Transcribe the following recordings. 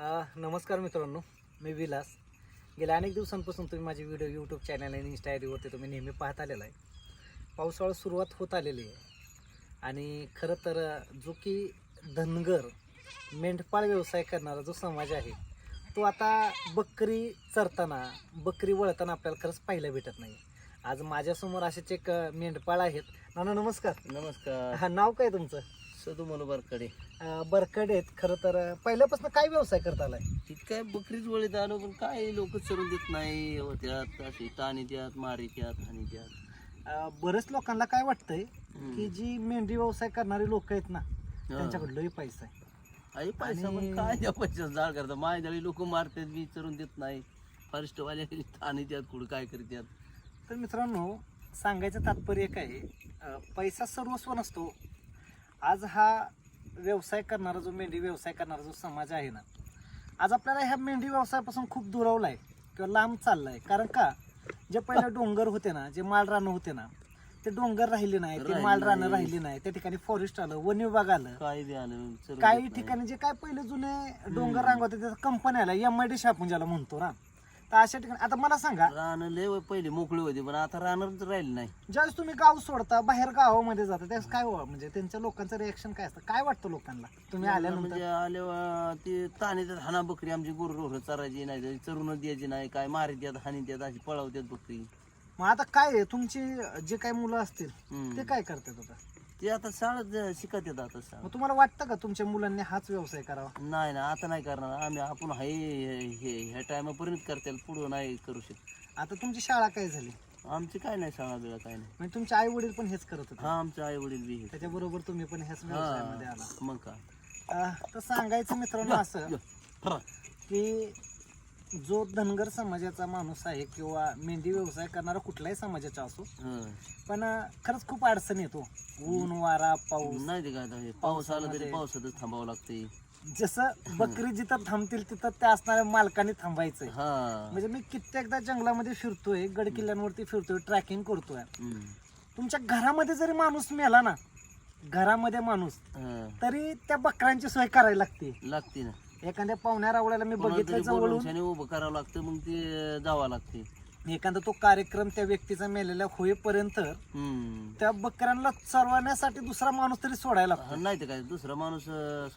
नमस्कार मित्रांनो मी विलास. गेल्या अनेक दिवसांपासून तुम्ही माझे व्हिडिओ यूट्यूब चॅनल आणि इंस्टा आयडीवरती तुम्ही नेहमी पाहत आलेला आहे. पावसाळा सुरुवात होत आलेली आहे. आणि खरं तर जो की धनगर मेंढपाळ व्यवसाय करणारा जो समाज आहे तो आता बकरी चरताना बकरी वळताना आपल्याला खरंच पाहायला भेटत नाही. आज माझ्यासमोर असेच एक मेंढपाळ आहेत. नाना नमस्कार. नमस्कार. हा नाव काय तुमचं? सदू मनोबरकडे अ, बरकडे आहेत खरं तर अ, पहिल्यापासून काय व्यवसाय करता आलाय? ती काय बकरीच वळीत आलो पण काय लोक चरून देत नाही. होत्यात अशी टाणी द्यात मारी द्यात हानी द्यात. अ, बरेच लोकांना काय वाटतंय. की जी मेंढी व्यवसाय करणारी लोक आहेत ना त्यांच्याकडे लई पैसा आहे. आई पैसा आणि- पण काय त्या पैसा जाळ करतात माझ्या लोक मारतात मी चरून देत नाही. फॉरेस्टवाले टाणी द्यात कुठं काय करतात तर मित्रांनो सांगायचं तात्पर्य काय आहे अ, पैसा सर्वस्व नसतो आज हा व्यवसाय करणारा जो मेंढी व्यवसाय करणारा जो समाज आहे ना आज आपल्याला ह्या मेंढी व्यवसायापासून खूप दुरावला आहे किंवा लांब चाललाय. कारण का? जे पहिले डोंगर होते ना जे माळ रानं होते ना ते डोंगर राहिले नाही ते राहिले माळ रानं नाही. राहिली नाही त्या ठिकाणी फॉरेस्ट आलं वन विभाग आलं. आलं काही. ठिकाणी जे काय पहिले जुने डोंगर रांग होते त्या कंपन्या आल्या एम आय डी आपण ज्याला म्हणतो ना. तर अशा ठिकाणी आता मला सांगा. रानं लय पहिले मोकळी होती पण आता रानच राहिली नाही. ज्यावेळेस तुम्ही गाव सोडता बाहेर गावामध्ये जाता त्यावेळेस काय व्हा- म्हणजे त्यांच्या लोकांचं रिएक्शन काय असतं? काय वाटतं लोकांना? तुम्ही आल्यानंतर? म्हणजे आल्यावर ते ताणी देत हाना बकरी आमची गुरु रोह चरायची नाही तर चरूनच द्यायची नाही काय मारी द्यात हानी द्यात अशी पळवतात बकरी. मग आता काय आहे? तुमची जे काही मुलं असतील हम्म. ते काय करतात आता? ते आता शाळेत शिकत येतात आता शाळा मग तुम्हाला वाटतं का तुमच्या मुलांनी हाच व्यवसाय करावा? नाही ना आता नाही करणार. आम्ही आपण हाय हे ह्या टायमापर्यंत करता पुढं नाही करू शकत. आता तुमची शाळा काय झाली? आमची काय नाही शाळा बिळा काय नाही. म्हणजे तुमचे आई वडील पण हेच करत होते. हा आमचे आई वडील बी आहेत. त्याच्याबरोबर तुम्ही पण ह्याच व्यवसायामध्ये आला. मग काय? अं, तर सांगायचं मित्रांनो असं. की जो धनगर समाजाचा माणूस आहे किंवा मेंढी व्यवसाय करणारा कुठल्याही समाजाचा असो. पण खरंच खूप अडचण येतो. ऊन वारा पाऊस. नाही पाऊस आला तरी पावसातच थांबावं लागते. जसं बकरी जिथं थांबतील तिथं त्या असणाऱ्या मालकाने थांबायचंय. म्हणजे मी कित्येकदा जंगलामध्ये फिरतोय गड किल्ल्यांवरती फिरतोय ट्रॅकिंग करतोय. तुमच्या घरामध्ये जरी माणूस मेला ना घरामध्ये माणूस हं. तरी त्या बकऱ्यांची सोय करायला लागते. लागते ना. एखाद्या पाहुण्या रावळ्याला मी बघितलं जवळून. उभं करावं लागतं मग ते जावं लागते. एखादा तो कार्यक्रम त्या व्यक्तीचा मेलेला होईपर्यंत त्या बकऱ्यांना चरवण्यासाठी दुसरा माणूस तरी सोडायला लागतो. नाही तर काय दुसरा माणूस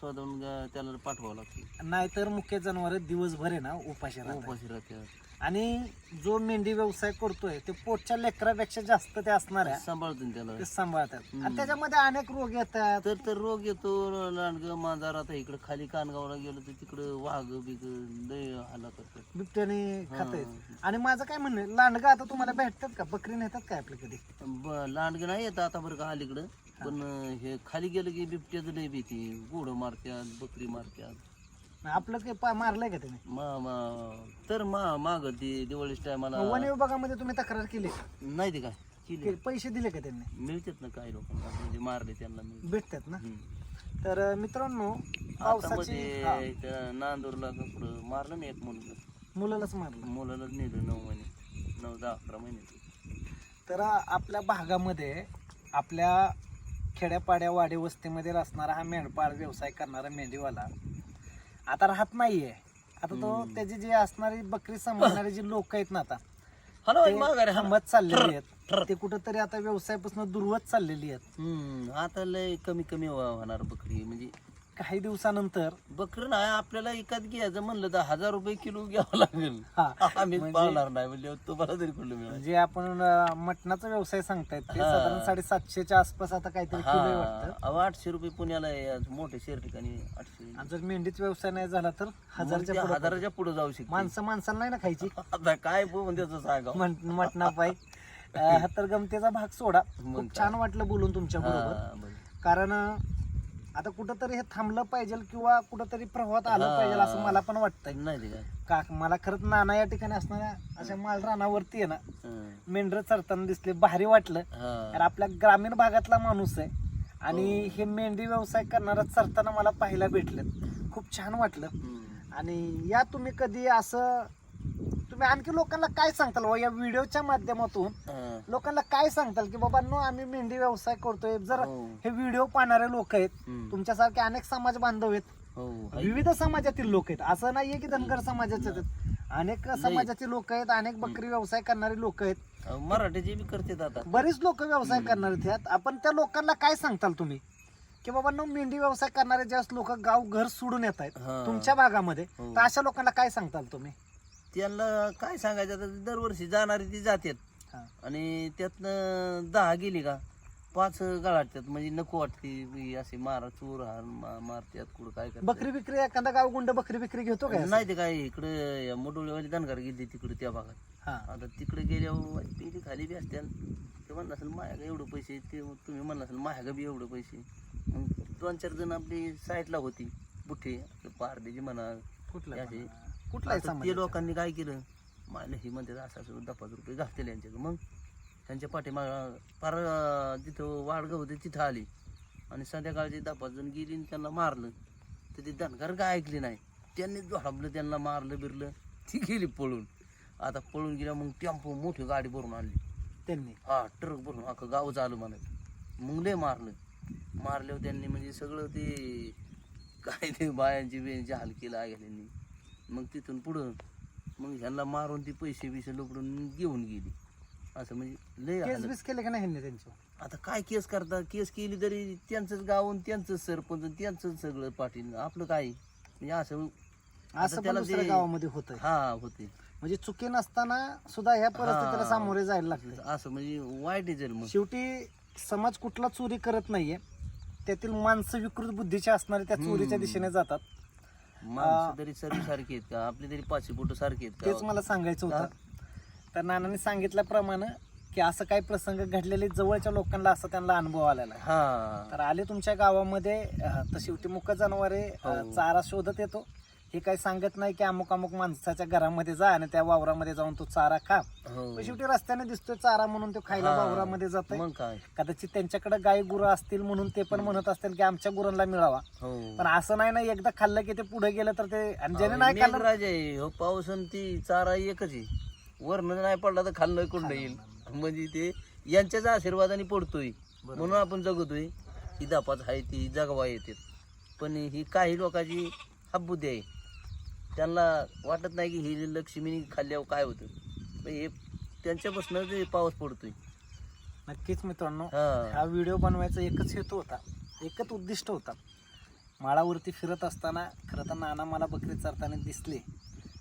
शोधून त्याला पाठवावं लागते. नाहीतर मुख्य जनावर दिवसभर आहे ना उपाशी उपाशी राहते आणि जो मेंढी व्यवसाय करतोय ते पोटच्या लेकरापेक्षा जास्त ते असणाऱ्या सांभाळतो ना त्याला. ते सांभाळतात. आणि त्याच्यामध्ये अनेक रोग येतात. तर तर रोग येतो लांडग मांजार आता इकडे खाली कानगावला गेलो तर तिकडे वाघ बिग लय हल्ला करतात बिबट्याने खात. आणि माझं काय म्हणणं आहे, लांडगा आता तुम्हाला भेटतात का? बकरी नेतात काय आपल्या कधी? ब- लांडग नाही येत आता बरं का अलीकडं. पण अं, हे खाली गेलं की बिबट्याचं लय भीती. घोडं मारत्यात बकरी मारत्यात. आपलं काही पा- मारलंय का त्याने? मा मा तर मा माग ती दिवाळीच्या टायमाला वन विभागामध्ये तुम्ही तक्रार केली का? नाही ते काय? केली. के- पैसे दिले का त्यांनी? मिळतात ना काही लोकांना. म्हणजे मारले त्यांना मिळतात. भेटतात ना? हम्म. तर अं, मित्रांनो आता पावसाची मध्ये इथं नांदूरला का पुढं मारलं ना एक मुलगा. मुलालाच मारलं. मुलालाच नेलं नऊ महिने. नऊ दहा अकरा महिने. तर अं, आपल्या भागामध्ये आपल्या खेड्यापाड्या वाडी वस्तीमध्ये असणारा हा मेंढपाळ व्यवसाय करणारा मेंढीवाला आता राहत नाहीये. आता तो. त्याची जी असणारी बकरी सांभाळणारी जी लोक आहेत ना आता ते थांबत चाललेली आहेत. ते कुठंतरी आता व्यवसायापासून दुर्वत चाललेली आहेत. आता लय कमी कमी होणार बकरी म्हणजे काही दिवसानंतर बकरी नाही आपल्याला एकात घ्यायचं म्हणलं तर हजार रुपये किलो घ्यावं लागेल. हा. आम्ही म्हणजे- नाही म्हणजे तुम्हाला तरी कुठलं मिळेल जे आपण अं, मटणाचा व्यवसाय सांगतायत ते हा. साधारण साडेसातशेच्या आसपास आता काहीतरी किलो आहे वाटतं. अहो, आठशे रुपये पुण्याला आहे आज मोठे शहर ठिकाणी आठशे. आणि जर मेंढीचा व्यवसाय नाही झाला तर मग हजारच्या पुढं हजाराच्या पुढे जाऊ शकते. माणसं माणसाला नाही ना खायची? आता काय बोलून त्याचं सांगा. मट- मटणापायी अं, तर गमतीचा भाग सोडा. मग खूप काय. छान वाटलं बोलून तुमच्या बरोबर. कारण अं, आता कुठंतरी हे थांबलं पाहिजे किंवा कुठंतरी प्रवाहात आलं. पाहिजे असं मला पण वाटतंय नाही ते का मला खरंच नाना या ठिकाणी असणाऱ्या अशा माल रानावरती आहे ना. मेंढर चरताना दिसले भारी वाटलं. तर आपल्या ग्रामीण भागातला माणूस आहे आणि हो. हे मेंढी व्यवसाय करणारा चरताना मला पाहायला भेटलं खूप छान वाटलं. आणि या तुम्ही कधी असं तुम्ही आणखी लोकांना काय सांगताल बुवा या व्हिडिओच्या माध्यमातून हं. लोकांना काय सांगताल की बाबा नो आम्ही मेंढी व्यवसाय करतोय जर हो. हे व्हिडिओ पाहणारे लोक आहेत. तुमच्यासारखे अनेक समाज बांधव आहेत हो आहे. विविध समाजातील लोक आहेत असं नाहीये की धनगर समाजाचे आहेत अनेक समाजाचे लोक आहेत अनेक बकरी व्यवसाय करणारे लोक आहेत अहो, मराठीचे बी करतात आता बरीच लोक व्यवसाय करणारे आहेत आपण त्या लोकांना काय सांगताल तुम्ही की बाबा नो मेंढी व्यवसाय करणारे ज्यावेळेस लोक गाव घर सोडून येत आहेत हा. तुमच्या भागामध्ये हो. तर अशा लोकांना काय सांगताल तुम्ही त्यांना काय सांगायचं आता दरवर्षी जाणारी ती जातात. हा. आणि त्यातनं दहा गेली का पाच गाळाटतात म्हणजे नको वाटते बी असे मारा चोर हार मा- मारतात कुठं काय. बकरी विक्री एखादा गाव गुंड बकरी विक्री घेतो काय नाही ते काय इकडे मोडोळेवाली दनगार गेली तिकडे त्या भागात. हा. आता तिकडे गेल्यावर पिंडी खाली बी असत्याल ते म्हणलं असेल माझ्या एवढं पैसे. ते तुम्ही म्हणलं असेल माझ्या बी एवढं पैसे. मग दोन चार जण आपली साईडला होती बुठे पारदेजी म्हणा कुठला याचे. कुठलाही आता समाज ते लोकांनी काय केलं? मला ही म्हणते असं दहा पाच रुपये घातले यांच्याकडे. मग त्यांच्या पाठीमाग फार अं, जिथं वाडगं होते तिथं आली. आणि संध्याकाळची दहा पाच जण गेली आणि त्यांना मारलं. तर ते धनगर काय ऐकली नाही. त्यांनी झोडपलं त्यांना मारलं बिरलं ती गेली पळून. आता पळून गेल्या मग टेम्पो मोठी गाडी भरून आणली. त्यांनी? हा ट्रक भरून अख्खं गाव आलं म्हणत. मग लय मारलं. मारल्यावर त्यांनी म्हणजे सगळं ते काय ते बायांची बियांची हाल केलं आहे त्यांनी मग तिथून पुढं मग ह्यांना मारून ती पैसे बिसे लपडून घेऊन गेली. असं म्हणजे लय केस. बीस केले का नाही ह्यांनी त्यांच्यावर आता काय केस करता? केस केली तरी त्यांचंच गाव आणि त्यांचंच सरपंच आणि त्यांचंच सगळं पाटील. आपलं काय? म्हणजे असं असं पण त्याला दुसऱ्या ते- गावामध्ये होत हा होते म्हणजे चुकी नसताना सुद्धा ह्या परिस्थितीला हा. सामोरे जायला लागले असं म्हणजे वाईट आहे जन्म. शेवटी समाज कुठला चोरी करत नाहीये. त्यातील माणसं विकृत बुद्धीचे असणारे त्या चोरीच्या. दिशेने जातात. माणसं तरी सर्व सारखी आहेत का? आपली तरी पाचशे बोट सारखी आहेत तेच का मला सांगायचं होतं. तर नानांनी सांगितल्याप्रमाणे की असं काही प्रसंग घडलेले जवळच्या लोकांना असं त्यांना अनुभव आलेला आहे. हा. तर आले तुमच्या गावामध्ये अं, तर शेवटी मुक जनावरे अं. चारा शोधत येतो. हे काही सांगत नाही की अमुक अमुक माणसाच्या घरामध्ये जा आणि त्या वावरामध्ये जाऊन तो चारा खा. हो. पण शेवटी रस्त्याने दिसतोय चारा म्हणून तो खायला हा. वावरामध्ये जातोय. मग काय? कदाचित त्यांच्याकडे गाय गुरं असतील म्हणून ते पण म्हणत असतील की आमच्या गुरांना मिळावा. हो. पण असं नाही ना एकदा खाल्लं की ते पुढे गेलं तर ते आणि ज्याने नाही खाल्लं राजा आहे. हो पाऊस आणि ती चारा एकच आहे. वरण नाही पडला तर खाल्लं कुठं येईल? म्हणजे ते यांच्याच आशीर्वादाने पडतोय. म्हणून आपण जगतोय. ही दापाच आहे ती जगवा येते. पण ही काही लोकांची बुद्धी आहे. त्यांना वाटत नाही की ही लक्ष्मीने खाल्ल्यावर काय होतं. पण हे त्यांच्यापासून ते पाऊस पडतोय. नक्कीच मित्रांनो हा. हा व्हिडिओ बनवायचा एकच हेतू होता. एकच उद्दिष्ट होता. माळावरती फिरत असताना खरं तर नाना मला बकरी चरताना दिसले.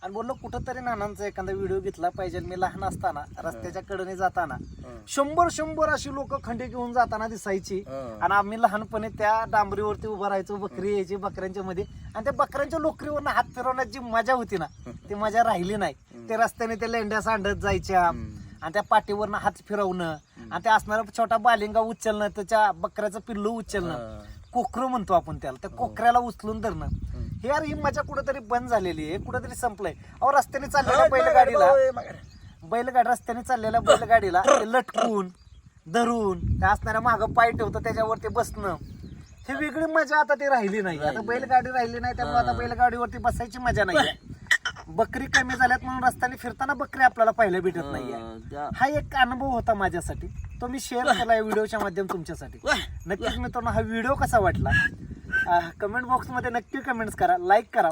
आणि बोललो कुठंतरी नानांचा एखादा व्हिडिओ घेतला पाहिजे. मी लहान असताना रस्त्याच्या कडेने जाताना हा. शंभर शंभर अशी लोक खंडे घेऊन जाताना दिसायची. हा. आणि आम्ही लहानपणी त्या डांबरीवरती उभं राहायचो बकरी यायची बकऱ्यांच्या मध्ये आणि त्या बकऱ्यांच्या लोकरीवरनं हात फिरवण्याची जी मजा होती ना ती मजा राहिली नाही. ते रस्त्याने त्या लेंड्या सांडत जायच्या. आणि त्या पाठीवरनं हात फिरवणं आणि त्या असणारा छोटा बालिंगा उचलणं त्याच्या बकऱ्याचं पिल्लू उचलणं. हा. कोकरू म्हणतो आपण त्याला. त्या कोकऱ्याला उचलून धरणं. हे यार ही मजा कुठेतरी बंद झालेली आहे कुठेतरी संपलंय. अहो रस्त्याने चाललेल्या बैलगाडीला बैलगाडी रस्त्याने चाललेल्या बैलगाडीला लटकून धरून त्या असणाऱ्या मागं पाय ठेवतं त्याच्यावरती बसणं. ही वेगळी मजा आता ती राहिली नाही. आता बैलगाडी राहिली नाही त्यामुळे आता. बैलगाडीवरती बसायची मजा नाही बकरी कमी झाल्यात म्हणून रस्त्याने फिरताना बकरी आपल्याला पाहायला भेटत नाहीये. हा, एक अनुभव होता माझ्यासाठी. तो मी शेअर केला व्हिडिओच्या माध्यम तुमच्यासाठी. नक्कीच मित्रांनो हा व्हिडिओ कसा वाटला? कमेंट बॉक्समध्ये नक्की कमेंट्स करा लाईक करा.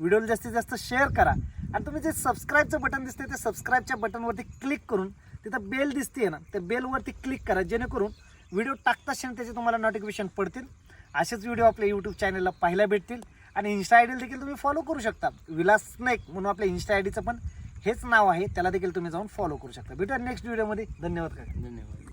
व्हिडिओला जास्तीत जास्त शेअर करा. आणि तुम्ही जे सबस्क्राईबचं बटन दिसते ते सबस्क्राईबच्या बटनवरती क्लिक करून तिथं बेल दिसते ना त्या बेलवरती क्लिक करा जेणेकरून व्हिडिओ टाकता क्षणी त्याचे तुम्हाला नोटिफिकेशन पडतील. असेच व्हिडिओ आपल्या यूट्यूब चॅनलला पाहायला भेटतील. आणि इन्स्टा आय देखील तुम्ही फॉलो करू शकता. विलास स्नेक म्हणून आपल्या इन्स्टा आय डीचं पण हेच नाव आहे. त्याला देखील तुम्ही जाऊन फॉलो करू शकता. भेटूया नेक्स्ट व्हिडिओमध्ये धन्यवाद काय धन्यवाद.